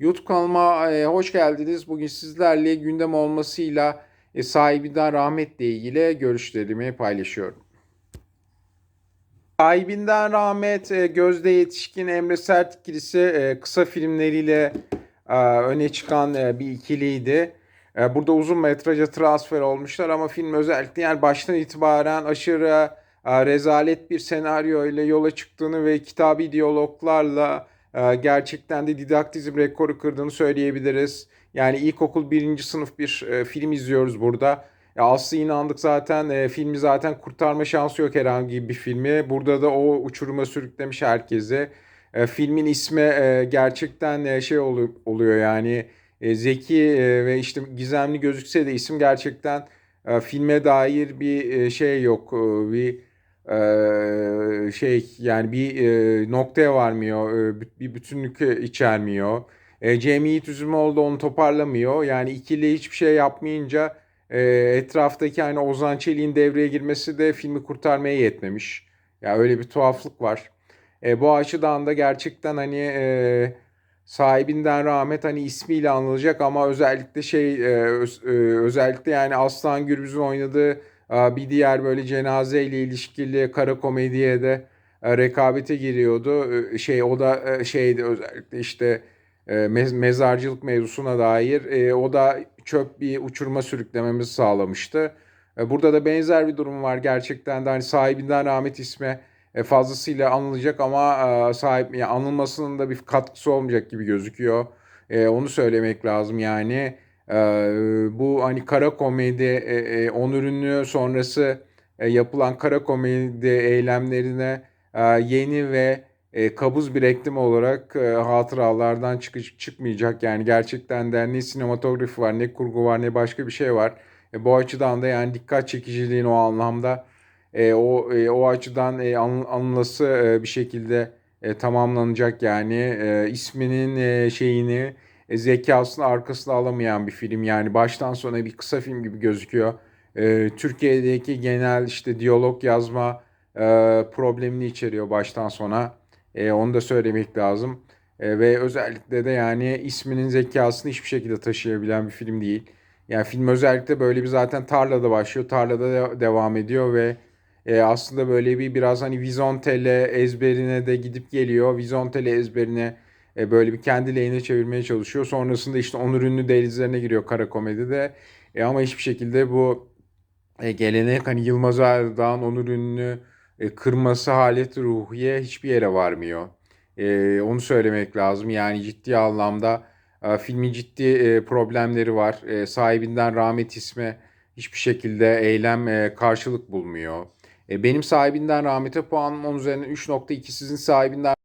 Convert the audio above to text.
YouTube kanalıma e, hoş geldiniz. Bugün sizlerle gündem olmasıyla e, sahibinden rahmetle ilgili görüşlerimi paylaşıyorum. Sahibinden rahmet, e, Gözde Yetişkin, Emre Sert ikilisi e, kısa filmleriyle e, öne çıkan e, bir ikiliydi. E, burada uzun metraja transfer olmuşlar ama film özellikle yani baştan itibaren aşırı e, rezalet bir senaryo ile yola çıktığını ve kitabi diyaloglarla gerçekten de didaktizm rekoru kırdığını söyleyebiliriz. Yani ilkokul birinci sınıf bir e, film izliyoruz burada. Aslı inandık zaten e, filmi zaten kurtarma şansı yok herhangi bir filmi. Burada da o uçuruma sürüklemiş herkesi. E, filmin ismi gerçekten şey olu- oluyor yani zeki ve işte gizemli gözükse de isim gerçekten filme dair bir şey yok. Bir e, şey yani bir e, noktaya varmıyor. E, bir bütünlük içermiyor. E, Cem Yiğit Üzümoğlu da onu toparlamıyor. Yani ikili hiçbir şey yapmayınca e, etraftaki hani Ozan Çelik'in devreye girmesi de filmi kurtarmaya yetmemiş. Ya öyle bir tuhaflık var. E, bu açıdan da gerçekten hani e, sahibinden rahmet hani ismiyle anılacak ama özellikle şey e, öz- e, özellikle yani Aslan Gürbüz'ün oynadığı bir diğer böyle cenazeyle ilişkili kara komediye de e, rekabete giriyordu. Şey o da e, şeydi özellikle işte e, mez- mezarcılık mevzusuna dair o da çöp bir uçuruma sürüklememizi sağlamıştı. Burada da benzer bir durum var gerçekten de hani sahibinden rahmet ismi e, fazlasıyla anılacak ama sahip yani anılmasının da bir katkısı olmayacak gibi gözüküyor. Onu söylemek lazım yani. Bu hani kara komedi e, e, Onur Ünlü sonrası e, yapılan kara komedi eylemlerine yeni ve kabuz bir eklem olarak hatıralardan çıkış, çıkmayacak. Yani gerçekten de ne sinematografi var, ne kurgu var, ne başka bir şey var. Bu açıdan da yani dikkat çekiciliğin o anlamda e, o e, o açıdan e, anı- anılası e, bir şekilde e, tamamlanacak yani E, isminin e, şeyini zekasını arkasına alamayan bir film yani baştan sona bir kısa film gibi gözüküyor. E, Türkiye'deki genel işte diyalog yazma e, problemini içeriyor baştan sona. E, onu da söylemek lazım. E, ve özellikle de yani isminin zekasını hiçbir şekilde taşıyabilen bir film değil. Yani film özellikle böyle bir zaten tarlada başlıyor, tarlada de- devam ediyor ve e, aslında böyle bir biraz hani Vizontele ezberine de gidip geliyor. Vizontele ezberine e, böyle bir kendi lehine çevirmeye çalışıyor. Sonrasında işte Onur Ünlü dehlizlerine giriyor kara komedide. E, ama hiçbir şekilde bu e, gelenek hani Yılmaz Erdoğan, Onur Ünlü e, kırması haleti ruhiye hiçbir yere varmıyor. E, onu söylemek lazım. Yani ciddi anlamda e, filmin ciddi e, problemleri var. E, sahibinden rahmet ismi hiçbir şekilde eylem e, karşılık bulmuyor. E, benim sahibinden rahmete puanım 10 üzerinden 3.2 sizin sahibinden